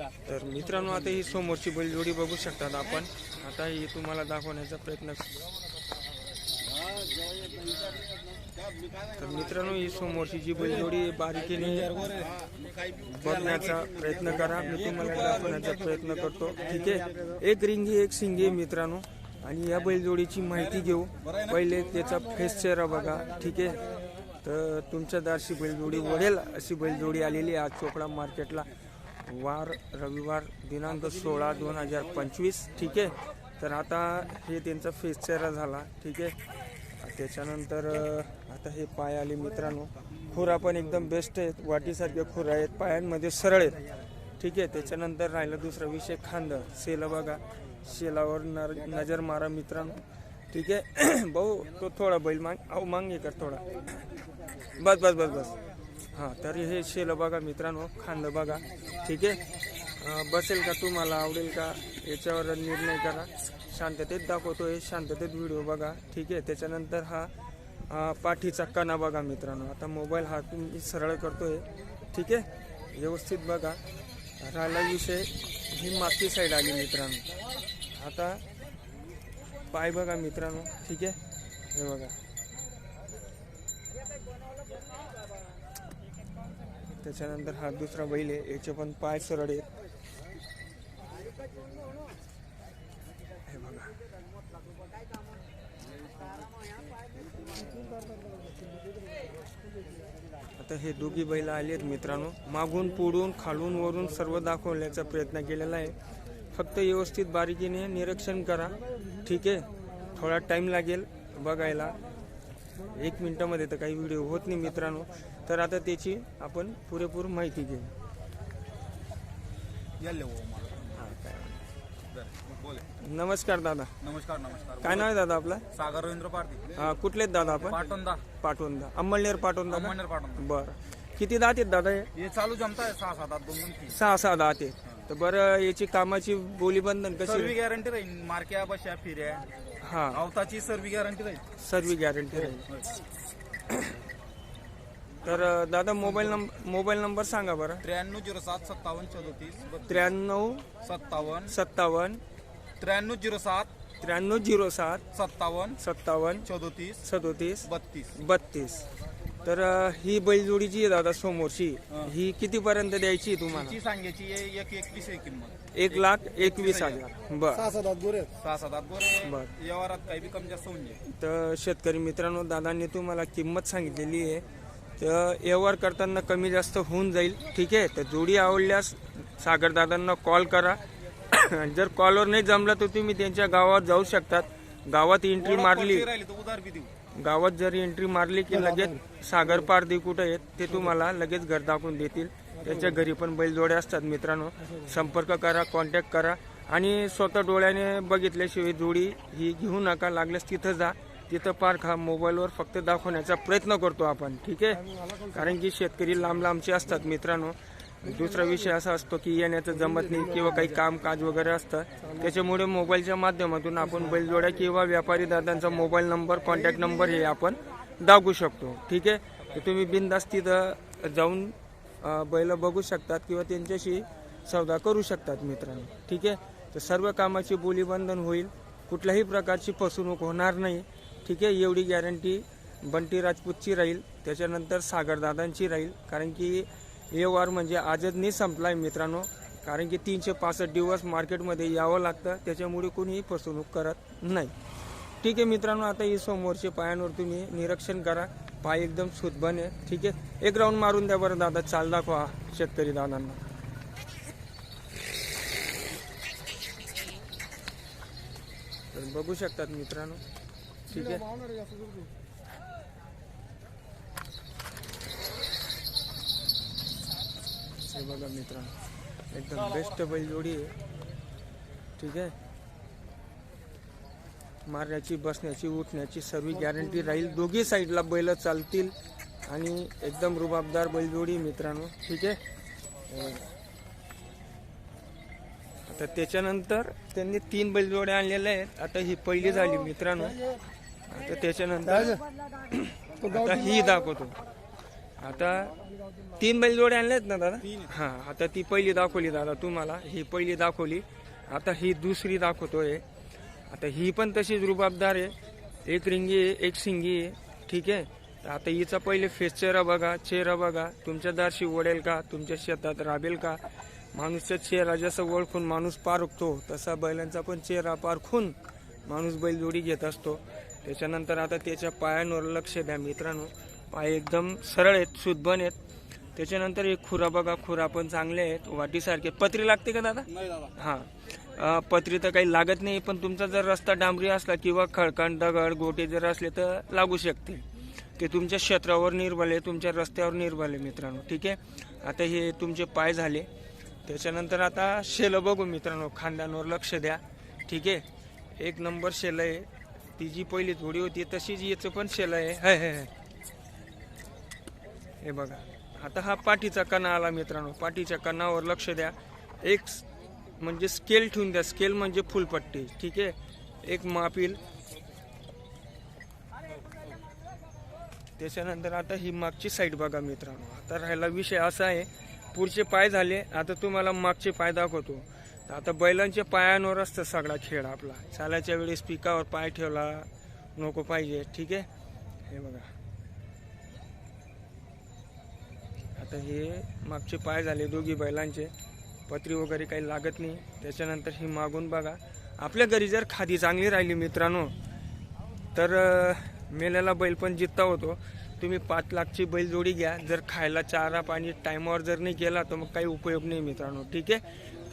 तर मित्रांनो आता ही समोरची बैलजोडी बघू शकतात आपण. आता ही तुम्हाला दाखवण्याचा प्रयत्न तर मित्रांनो ही समोरची जी बैलजोडी बारीकीने बघण्याचा प्रयत्न करा. मी तुम्हाला दाखवण्याचा प्रयत्न करतो. ठीक आहे? एक रिंगी एक सिंगी आहे मित्रांनो. आणि या बैलजोडीची माहिती घेऊ. पहिले त्याचा फेस चेहरा बघा. ठीक आहे? तर तुमच्या दारशी बैलजोडी वडेल अशी बैलजोडी आलेली आहे आज चोपडा मार्केटला. वार रविवार दिनांक सोळा दोन हजार पंचवीस ठीक आहे? तर आता हे त्यांचा फेसचेहरा झाला ठीक आहे? त्याच्यानंतर आता हे पाय आले मित्रांनो. खुरा पण एकदम बेस्ट आहेत. वाटीसारखे खुरा आहेत. पायांमध्ये सरळ आहेत. ठीक आहे? त्याच्यानंतर राहिला दुसरा विषय खांद. शेला बघा. शेलावर नर नजर मारा मित्रांनो. ठीक आहे? भाऊ तो थोडा बैल मांग अहो मांग कर थोडा. बस बस बस बस. हां तर हे शेलं बघा मित्रांनो खांद बघा. ठीक आहे? बसेल का तुम्हाला? आवडेल का? याच्यावर निर्णय करा. शांततेत दाखवतोय शांततेत व्हिडिओ बघा. ठीक आहे? त्याच्यानंतर हा पाठीचा कणा बघा मित्रांनो. आता मोबाईल हा तुम्ही सरळ करतोय. ठीक आहे? व्यवस्थित बघा. राहिला विषय. ही मागची साईड आली मित्रांनो. आता पाय बघा मित्रांनो. ठीक आहे? हे बघा. त्याच्यानंतर हा दुसरा बैल आहे याचे पण पाय सरळ आहेत. हे बघा. आता हे दोघी बैल आले आहेत मित्रांनो. मागून पुढून खालून वरून सर्व दाखवण्याचा प्रयत्न केलेला आहे. फक्त व्यवस्थित बारीकीने निरीक्षण करा. ठीक आहे? थोडा टाइम लागेल बघायला. एक मिनिटामध्ये तर काही व्हिडिओ होत नाही मित्रांनो. तर आता त्याची आपण पुरेपूर माहिती घेऊ. हो नमस्कार दादा. नमस्कार नमस्कार. काय नाव आहे दादा आपला? सागर रवींद्र पारधी. हा, कुठले आहेत दादा आपण? पाटोंदा. पाठवून दा अंमळनेर पाठवून दा अंमळनेर पाटोंदा. बरं. किती दात आहेत दादा हे? हे चालू जमताय सहा सात आठ दोन दोन तीन. सहा सहा दात आहेत. तर बरं याची कामाची बोलीबंधन कशी सर्वी गॅरंटी राहील. मार्क्या बशा फिऱ्या. हा. अवताची सर्वी गॅरंटी राहील. सर्व गॅरंटी राहील. तर अं, दादा मोबाईल नंबर मोबाईल नंबर सांगा बरं. त्र्याण्णव झिरो सात सत्तावन्न चौतीस त्र्याण्णव सत्तावन्न. सत्तावन्न. त्र्याण्णव झिरो सात. त्र्याण्णव झिरो सात. सत्तावन्न. सत्तावन्न. चौतीस सदोतीस बत्तीस. बत्तीस. तर ही बैलजोडी जी आहे दादा समोरची ही. कितीपर्यंत द्यायची आहे तुम्हाला? सांगायची आहे एक एकवीस आहे किंमत. एक लाख एकवीस हजार. बर. सहा सात आठ गोरे बर. व्यवहारात काही बी कमी जास्त होऊन जाईल. तर शेतकरी मित्रांनो दादांनी तुम्हाला किंमत सांगितलेली आहे. तर व्यवहार करताना कमी जास्त होऊन जाईल. ठीक आहे? तर जोडी आवडल्यास सागर दादांना कॉल करा. जर कॉलवर नाही जमलं तर तुम्ही त्यांच्या गावात जाऊ शकतात. गावात एंट्री मारली. ते राहिले तर उधार बी देऊ. गावात जर एंट्री मारली की लगेच सागर पारदी कुठं आहेत ते तुम्हाला लगेच घर दाखवून देतील. त्यांच्या घरी पण बैलजोड्या असतात मित्रांनो. संपर्क करा कॉन्टॅक्ट करा. आणि स्वतः डोळ्याने बघितल्याशिवाय जोडी ही घेऊ नका लागल्यास तिथं जा. तिथं पार्क हा मोबाईलवर फक्त दाखवण्याचा प्रयत्न करतो आपण ठीक आहे? कारण की शेतकरी लांब लांबचे असतात मित्रांनो. दुसरा विषय असा असतो की येण्याचं जमत नाही किंवा काही कामकाज वगैरे असतं त्याच्यामुळे मोबाईलच्या माध्यमातून आपण बैलजोड्या किंवा व्यापारी दादांचा मोबाईल नंबर कॉन्टॅक्ट नंबर हे आपण दाखवू शकतो. ठीक आहे? तर तुम्ही बिनधास्त तिथं जाऊन बैल बघू शकतात किंवा त्यांच्याशी सौदा करू शकतात मित्रांनो. ठीक आहे? तर सर्व कामाची बोलीबंधन होईल. कुठल्याही प्रकारची फसवणूक होणार नाही. ठीक आहे? एवढी गॅरंटी बंटी राजपूतची राहील. त्याच्यानंतर सागरदादांची राहील. कारण की व्यवहार म्हणजे आजच नाही संपलाय मित्रांनो. कारण की तीनशे पासष्ट दिवस मार्केटमध्ये यावं लागतं. त्याच्यामुळे कोणीही फसवणूक करत नाही. ठीक आहे मित्रांनो आता ही समोरचे पायांवर तुम्ही निरीक्षण करा. पाय एकदम सुदबन आहे ठीक आहे? एक राऊंड मारून द्या बरं दादा. चाल दाखवा शेतकरी दादांना. बघू शकतात मित्रांनो. ठीक आहे? हे बघा मित्रांनो एकदम बेस्ट बैलजोडी आहे. ठीक आहे? मारण्याची बसण्याची उठण्याची सर्व गॅरंटी राहील. दोघी साईडला बैल चालतील आणि एकदम रुबाबदार बैलजोडी मित्रांनो. ठीक आहे. आता त्याच्यानंतर त्यांनी तीन बैलजोड्या आणलेल्या आहेत. आता ही पहिली झाली मित्रांनो. आता त्याच्यानंतर आता ही दाखवतो. आता तीन बैलजोडे आणलेत ना दादा? हा आता ती पहिली दाखवली दादा तुम्हाला. ही पहिली दाखवली. आता ही दुसरी दाखवतोय. आता ही पण तशीच रुबाबदार आहे. एक रिंगी आहे एक सिंगी आहे. ठीक आहे? आता हिचा पहिले फेस चेहरा बघा. चेहरा बघा. तुमच्या दारशी ओढेल का? तुमच्या शेतात राबेल का? माणूसचा चेहरा जसं ओळखून माणूस पारखतो तसा बैलांचा पण चेहरा पारखून माणूस बैलजोडी घेत असतो. त्याच्यानंतर आता त्याच्या पायांवर लक्ष द्या मित्रांनो. पाय एकदम सरळ आहेत शुद्धबन आहेत. त्याच्यानंतर एक खुरा बघा खुरा पण चांगले आहेत. वाटीसारखे. पत्री लागते का दादा? हा. पत्री तर काही लागत नाही पण तुमचा जर रस्ता डांबरी असला किंवा खळकांड दगड गोटे जर असले तर लागू शकते. ते तुमच्या क्षेत्रावर निर्बल आहे तुमच्या रस्त्यावर निर्बल आहे मित्रांनो. ठीक आहे? आता हे तुमचे पाय झाले. त्याच्यानंतर आता शेलं बघू मित्रांनो खांद्यांवर लक्ष द्या. ठीक आहे? एक नंबर शेलं आहे. ती जी पहिली थोडी होती तशीच याचं पण शेलं आहे. हाय हाय. हे बघा. आता हा पाठीचा कणा आला मित्रांनो. पाठीच्या कणावर लक्ष द्या. एक म्हणजे स्केल ठेवून द्या. स्केल म्हणजे फुलपट्टी ठीक आहे? एक मापील. त्याच्यानंतर आता ही मागची साईड बघा मित्रांनो. आता राहिला विषय असा आहे. पुढचे पाय झाले. आता तुम्हाला मागचे पाय दाखवतो. आता बैलांच्या पायांवर असतं सगळा खेळ आपला. चालायच्या वेळेस पिकावर पाय ठेवला नको पाहिजे. ठीक आहे? हे बघा. आता हे मागचे पाय झाले दोघी बैलांचे. पत्री वगैरे काही लागत नाही. त्याच्यानंतर ही मागून बघा. आपल्या घरी जर खादी चांगली राहिली मित्रांनो तर मेल्याला बैल पण जित्ता होतो. तुम्ही पाच लाखची बैलजोडी घ्या. जर खायला चारा पाणी टायमावर जर नाही केला तर मग काही उपयोग नाही मित्रांनो. ठीक आहे?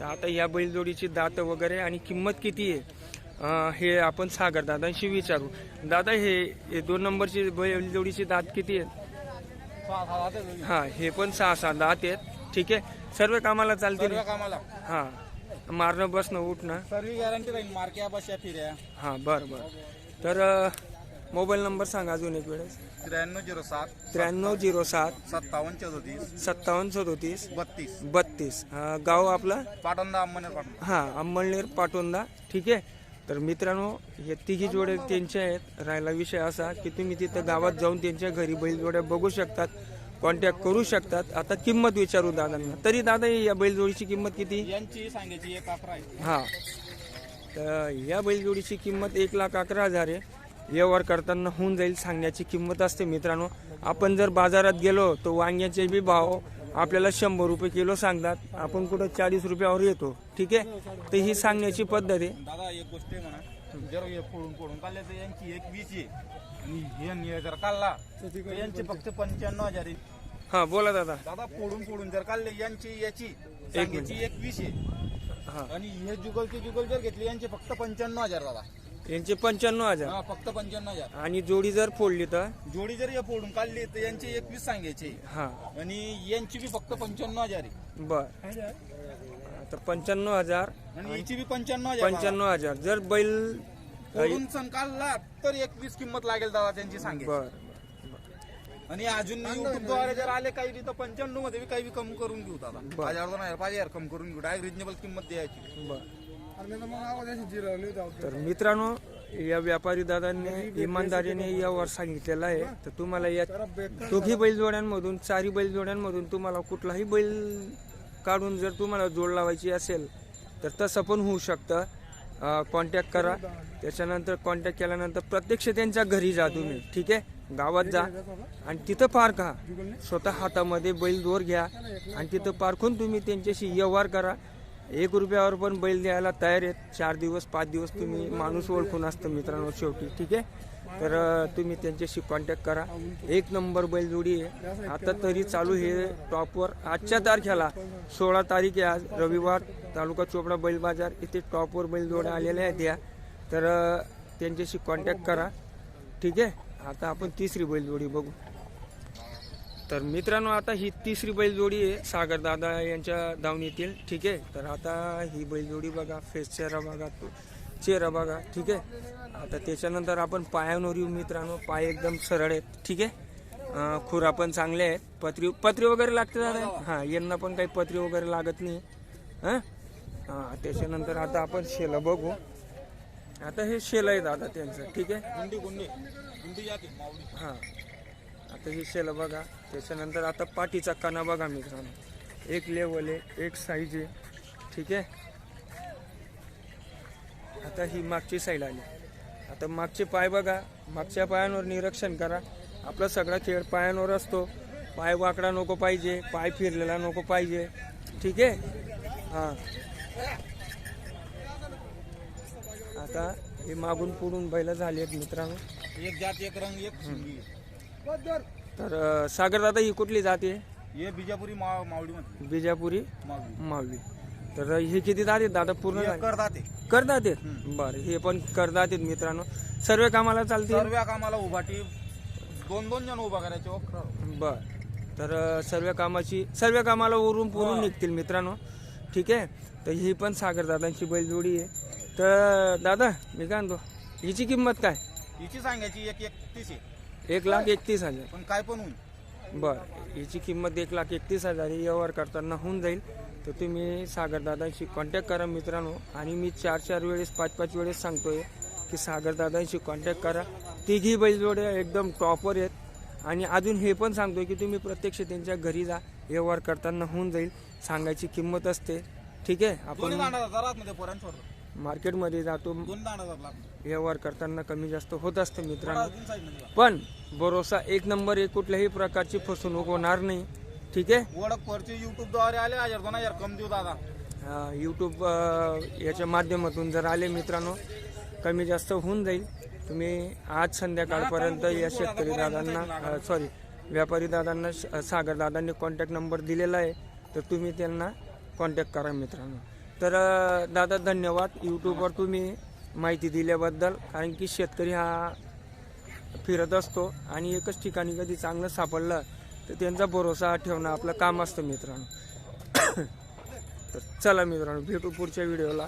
तर आता या बैलजोडीची दात वगैरे आणि किंमत किती आहे? हे आपण सागर दादांशी विचारू. दादा हे हे दोन नंबरची बैलजोडीची दात किती आहे हा हे पण सहा सहा दात आहेत. ठीक आहे. सर्व कामाला चालतील? सर्व कामाला. हा. मारणं बसणं उठणं? सर्व गॅरंटी राहील. मार्क्या बसया फिर्या हा बरं बरं. तर मोबाईल नंबर सांगा अजून एक वेळेस. त्र्याण्णव झिरो सात त्र्याण्णव झिरो सात सत्तावन्न चौतीस सत्तावन्न सदोतीस बत्तीस. बत्तीस. गाव आपलं? पाटोंदा अंबनेर पाटण हा अंमळनेर पाटोंदा. ठीक आहे. तर मित्रांनो हे तिघी जोडे त्यांचे आहेत. राहिला विषय असा की तुम्ही तिथं गावात जाऊन त्यांच्या घरी बैलजोड्या बघू शकतात कॉन्टॅक्ट करू शकतात. आता किंमत विचारू दादांना. तरी दादा या बैलजोडीची किंमत किती? यांची सांगायची एक अकरा आहे. हा. तर या बैलजोडीची किंमत एक लाख अकरा हजार आहे. व्यवहार करताना होऊन जाईल सांगण्याची किंमत असते मित्रांनो. आपण जर बाजारात गेलो तर वांग्याचे बी भाव आपल्याला शंभर रुपये किलो सांगतात. आपण कुठं चाळीस रुपयावर येतो. ठीक आहे? तर ही सांगण्याची पद्धत आहे. दादा एक गोष्ट आहे म्हणा. जर हे फोडून फोडून काढले तर यांची एक वीस आहे. आणि हे नि- जर काढला तर यांचे फक्त पंच्याण्णव हजार आहे. हा बोला दादा. दादा फोडून फोडून जर काढले यांची याची सांगायची एक वीस आहे. हा. आणि हे जुगलचे जुगल जर घेतले यांचे फक्त पंच्याण्णव हजार दादा. यांचे पंच्याण्णव हजार. हा फक्त पंच्याण्णव हजार. आणि जोडी जर फोडली तर? जोडी जर हे फोडून काढली तर यांचे एकवीस सांगायचे. हा. आणि यांची बी फक्त पंच्याण्णव हजार आहे. बर. तर पंच्याण्णव हजार आणि याची बी पंच्याण्णव हजार. पंच्याण्णव हजार. जर बैल फोडून सण काढला तर एकवीस किंमत लागेल दादा त्यांची सांगेल बर आणि अजून युट्यूबद्वारे जर आले काही बी तर पंच्याण्णवमध्ये बी काही बी कमी करून घेऊ दादा. बरं. हजार दोन हजार पाच हजार कमी करून घेऊ. डायरेक्ट रिजनेबल किंमत द्यायची. बर. तर मित्रांनो या व्यापारी दादांनी इमानदारीने यावर सांगितलेलं आहे. तर तुम्हाला या दोघी बैलजोड्यांमधून चारी बैलजोड्यांमधून तुम्हाला कुठलाही बैल काढून जर तुम्हाला जोड लावायची असेल तर तसं पण होऊ शकतं. कॉन्टॅक्ट करा. त्याच्यानंतर कॉन्टॅक्ट केल्यानंतर प्रत्यक्ष त्यांच्या घरी जा तुम्ही. ठीक आहे? गावात जा. आणि तिथं पारखा स्वतः हातामध्ये बैल दोर घ्या. आणि तिथं पारखून तुम्ही त्यांच्याशी व्यवहार करा. एक रुपयावर पण बैल द्यायला तयार आहेत. चार दिवस पाच दिवस तुम्ही माणूस ओळखून असतं मित्रांनो शेवटी ठीक आहे? तर तुम्ही त्यांच्याशी कॉन्टॅक्ट करा. एक नंबर बैलजोडी आहे. आता तरी चालू हे टॉपवर आजच्या तारखेला सोळा तारीख आहे आज रविवार. तालुका चोपडा बैल बाजार इथे टॉपवर बैलजोड्या आलेल्या आहेत या. तर त्यांच्याशी कॉन्टॅक्ट करा. ठीक आहे? आता आपण तिसरी बैलजोडी बघू. तर मित्रांनो आता ही तिसरी बैलजोडी आहे. सागर दादा यांच्या दावणीतील ठीक आहे? तर आता ही बैलजोडी बघा. फेस चेहरा बघा तो. चेहरा बघा. ठीक आहे? आता त्याच्यानंतर आपण पायांवर येऊ मित्रांनो. पाय एकदम सरळ आहेत. ठीक आहे? खुरा पण चांगले आहेत. पत्री पत्री वगैरे लागते दादा? हां यांना पण काही पत्री वगैरे लागत नाही. हां? हां त्याच्यानंतर आता आपण शेला बघू. आता हे शेल आहे दादा त्यांचं. ठीक आहे? हां. तर हे शेला बघा. त्याच्यानंतर आता पाठीचा कणा बघा मित्रांनो. एक लेवल आहे एक साईज आहे. ठीक आहे? आता ही मागची साईड आली. आता मागचे पाय बघा. मागच्या पायांवर निरीक्षण करा. आपला सगळा खेळ पायांवर असतो. पाय वाकडा नको पाहिजे पाय फिरलेला नको पाहिजे. ठीक आहे? हां. आता हे मागून पुढून बैल झाले आहेत मित्रांनो. एक जात एक रंग एक तर अं, सागर दादा ही कुठली जाते हे बिजापुरी मावडी मध्ये बिजापुरी मावडी मावली तर हे किती दाते दादा? पूर्ण हे झाले? करतात ते करदात आहेत? बरं हे पण करदात आहेत मित्रांनो. सर्व कामाला चालते सर्व कामाला उभाटी दोन दोन जण उभा करायचे हो. बर. तर अ, सर्व कामाची सर्व कामाला उरून पुरून निघतील मित्रांनो. ठीक आहे? तर ही पण सागर दादांची बैलजोडी आहे. तर दादा मी काय म्हणतो? हिची किंमत काय? हिची सांगायची एक एकतीस आहे. एक लाख एकतीस हजार. पण काय पण होईल. बर. हिची किंमत एक लाख एकतीस हजार ही व्यवहार करताना होऊन जाईल. तर तुम्ही सागर दादांशी कॉन्टॅक्ट करा मित्रांनो. आणि मी चार चार वेळेस पाच पाच वेळेस सांगतोय की सागर दादांशी कॉन्टॅक्ट करा. तिघी बैलजोड्या एकदम टॉपर आहेत. आणि अजून हे पण सांगतोय की तुम्ही प्रत्यक्ष त्यांच्या घरी जा. व्यवहार करताना होऊन जाईल. सांगायची किंमत असते. ठीक आहे? आपण मार्केटमध्ये जातो. व्यवहार करताना कमी जास्त होत असतं मित्रांनो. पण भरोसा एक नंबर एक कुठल्याही प्रकारची फसवणूक होणार नाही. ठीक आहे? ओळख वरचे युट्यूबद्वारे आले हजार दोन हजार कम देऊ दादा. यूट्यूब याच्या माध्यमातून जर आले मित्रांनो कमी जास्त होऊन जाईल. तुम्ही आज संध्याकाळपर्यंत या शेतकरी दादांना सॉरी व्यापारी दादांना सागर दादांनी कॉन्टॅक्ट नंबर दिलेला आहे. तर तुम्ही त्यांना कॉन्टॅक्ट करा मित्रांनो. तर दादा धन्यवाद. यूट्यूबवर तुम्ही माहिती दिल्याबद्दल. कारण की शेतकरी हा फिरत असतो आणि एकच ठिकाणी कधी चांगलं सापडलं तर त्यांचा भरोसा ठेवणं आपलं काम असतं मित्रांनो. तर चला मित्रांनो भेटू पुढच्या व्हिडिओला.